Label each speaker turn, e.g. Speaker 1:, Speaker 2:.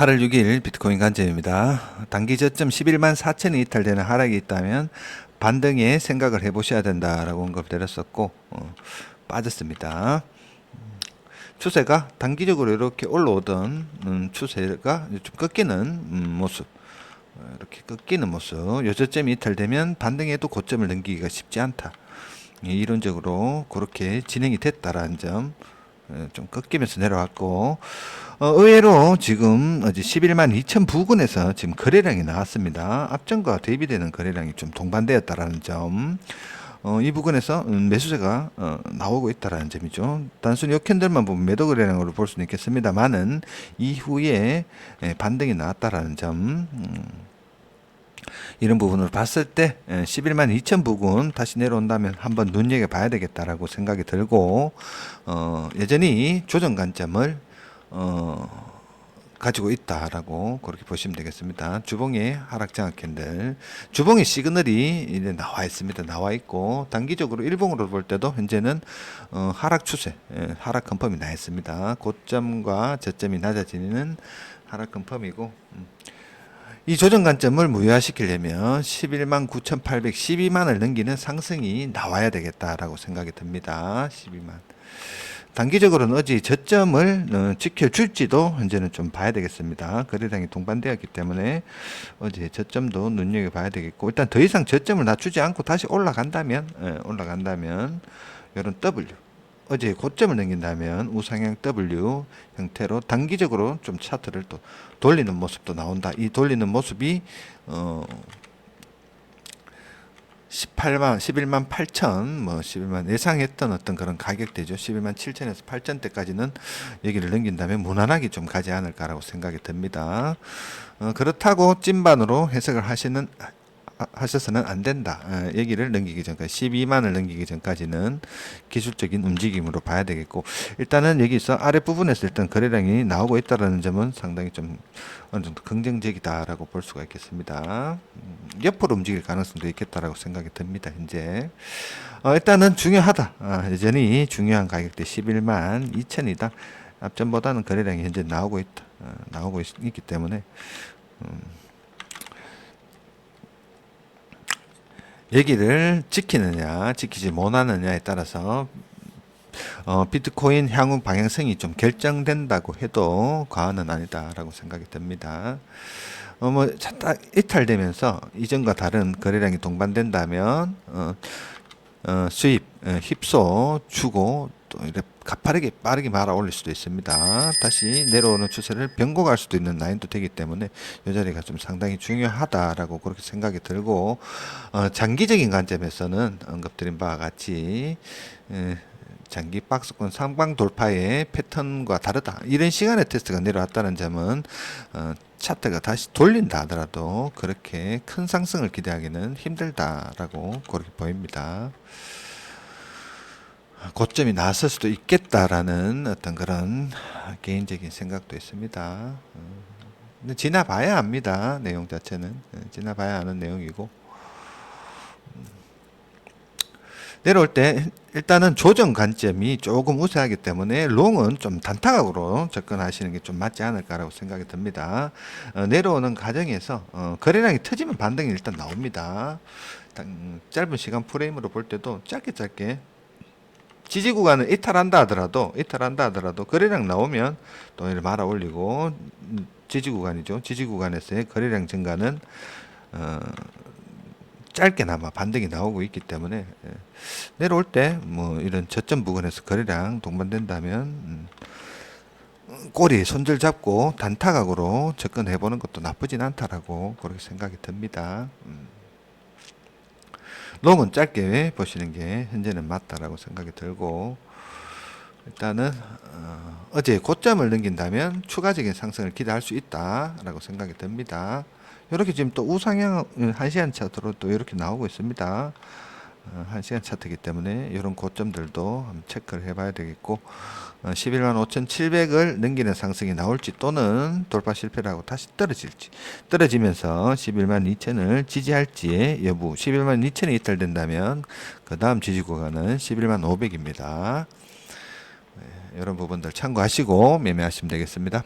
Speaker 1: 8월 6일 비트코인 관점입니다. 단기 저점 11만 4천이 이탈되는 하락이 있다면 반등에 생각을 해보셔야 된다라고 언급드렸었고 어, 빠졌습니다. 음, 추세가 단기적으로 이렇게 올라오던 음, 추세가 좀 꺾이는 음, 모습 어, 이렇게 꺾이는 모습 요 저점이 이탈되면 반등에도 고점을 넘기기가 쉽지 않다. 예, 이론적으로 그렇게 진행이 됐다라는 점 어, 좀 꺾이면서 내려왔고 어, 의외로 지금 어제 11만 2천 부근에서 지금 거래량이 나왔습니다. 앞전과 대비되는 거래량이 좀 동반되었다라는 점. 어, 이 부분에서 음, 매수세가 어, 나오고 있다라는 점이죠. 단순히 이 캔들만 보면 매도 거래량으로 볼 수는 있겠습니다만은 이후에 예, 반등이 나왔다라는 점. 음, 이런 부분을 봤을 때 11만 2천 부근 다시 내려온다면 한번 눈여겨 봐야 되겠다라고 생각이 들고 어, 여전히 조정 관점을 어, 가지고 있다라고 그렇게 보시면 되겠습니다. 주봉의 하락 장악 캔들, 주봉의 시그널이 이제 나와 있습니다. 나와 있고 단기적으로 일봉으로 볼 때도 현재는 어, 하락 추세, 예, 하락 컨펌이 나 있습니다. 고점과 저점이 낮아지는 하락 컨펌이고. 음. 이 조정 관점을 무효화시키려면 11만 9,812만을 넘기는 상승이 나와야 되겠다라고 생각이 듭니다. 12만. 단기적으로는 어제 저점을 어, 지켜줄지도 현재는 좀 봐야 되겠습니다. 거래량이 동반되었기 때문에 어제 저점도 눈여겨봐야 되겠고 일단 더 이상 저점을 낮추지 않고 다시 올라간다면 예, 올라간다면 이런 W 어제 고점을 넘긴다면 우상향 W 형태로 단기적으로 좀 차트를 또 돌리는 모습도 나온다. 이 돌리는 모습이 어 18만, 11만 8천, 뭐 11만 예상했던 어떤 그런 가격대죠. 11만 7천에서 8천 대까지는 여기를 넘긴다면 무난하게 좀 가지 않을까라고 생각이 듭니다. 어, 그렇다고 찐반으로 해석을 하시는 하- 하셔서는 안 된다. 어, 여기를 넘기기 전까지 12만을 넘기기 전까지는 기술적인 움직임으로 봐야 되겠고 일단은 여기서 아랫 부분에서 일단 거래량이 나오고 있다라는 점은 상당히 좀 어느 정도 긍정적이다라고 볼 수가 있겠습니다. 음, 옆으로 움직일 가능성도 있겠다라고 생각이 듭니다. 현재 어, 일단은 중요하다. 아, 여전히 중요한 가격대 11만 2천이다. 앞전보다는 거래량이 현재 나오고 있다. 어, 나오고 있, 기 때문에 음, 여기를 지키느냐 지키지 못하느냐에 따라서 어, 비트코인 향후 방향성이 좀 결정된다고 해도 과언은 아니다라고 생각이 듭니다. 어, 뭐, 자, 딱 이탈되면서 이전과 다른 거래량이 동반된다면, 어, 어, 수입, 어, 힙소 주고 또 이렇게 가파르게 빠르게 말아 올릴 수도 있습니다. 다시 내려오는 추세를 변곡할 수도 있는 라인도 되기 때문에 이 자리가 좀 상당히 중요하다라고 그렇게 생각이 들고 어, 장기적인 관점에서는 언급드린 바와 같이 에, 장기 박스권 상방 돌파의 패턴과 다르다. 이런 시간의 테스트가 내려왔다는 점은 어, 차트가 다시 돌린다 하더라도 그렇게 큰 상승을 기대하기는 힘들다라고 그렇게 보입니다. 고점이 나설 수도 있겠다라는 어떤 그런 개인적인 생각도 있습니다. 어, 근데 지나봐야 합니다. 내용 자체는 예, 지나봐야 하는 내용이고 음. 내려올 때 일단은 조정 관점이 조금 우세하기 때문에 롱은 좀 단타각으로 접근하시는 게 좀 맞지 않을까라고 생각이 듭니다. 어, 내려오는 과정에서 어, 거래량이 터지면 반등이 일단 나옵니다. 일단 짧은 시간 프레임으로 볼 때도 짧게 짧게 지지 구간을 이탈한다 하더라도 이탈한다 하더라도 거래량 나오면 또 이를 말아 올리고 음, 지지 구간이죠. 지지 구간에서의 거래량 증가는 어, 짧게나마 반등이 나오고 있기 때문에 예. 내려올 때 뭐 이런 저점 부근에서 거래량 동반된다면 음, 꼬리 손절 잡고 단타각으로 접근해 보는 것도 나쁘진 않다라고 그렇게 생각이 듭니다. 음. 롱은 짧게 보시는 게 현재는 맞다라고 생각이 들고 일단은 어, 어제 고점을 넘긴다면 추가적인 상승을 기대할 수 있다라고 생각이 듭니다. 이렇게 지금 또 우상향 1시간 차트로 또 이렇게 나오고 있습니다. 어, 1시간 차트이기 때문에 이런 고점들도 한번 체크를 해봐야 되겠고 어, 11만 5,700을 넘기는 상승이 나올지 또는 돌파 실패라고 다시 떨어질지 떨어지면서 11만 2천을 지지할지의 여부 11만 2천이 이탈된다면 그 다음 지지 구간은 11만 500입니다. 이런 부분들 참고하시고 매매하시면 되겠습니다.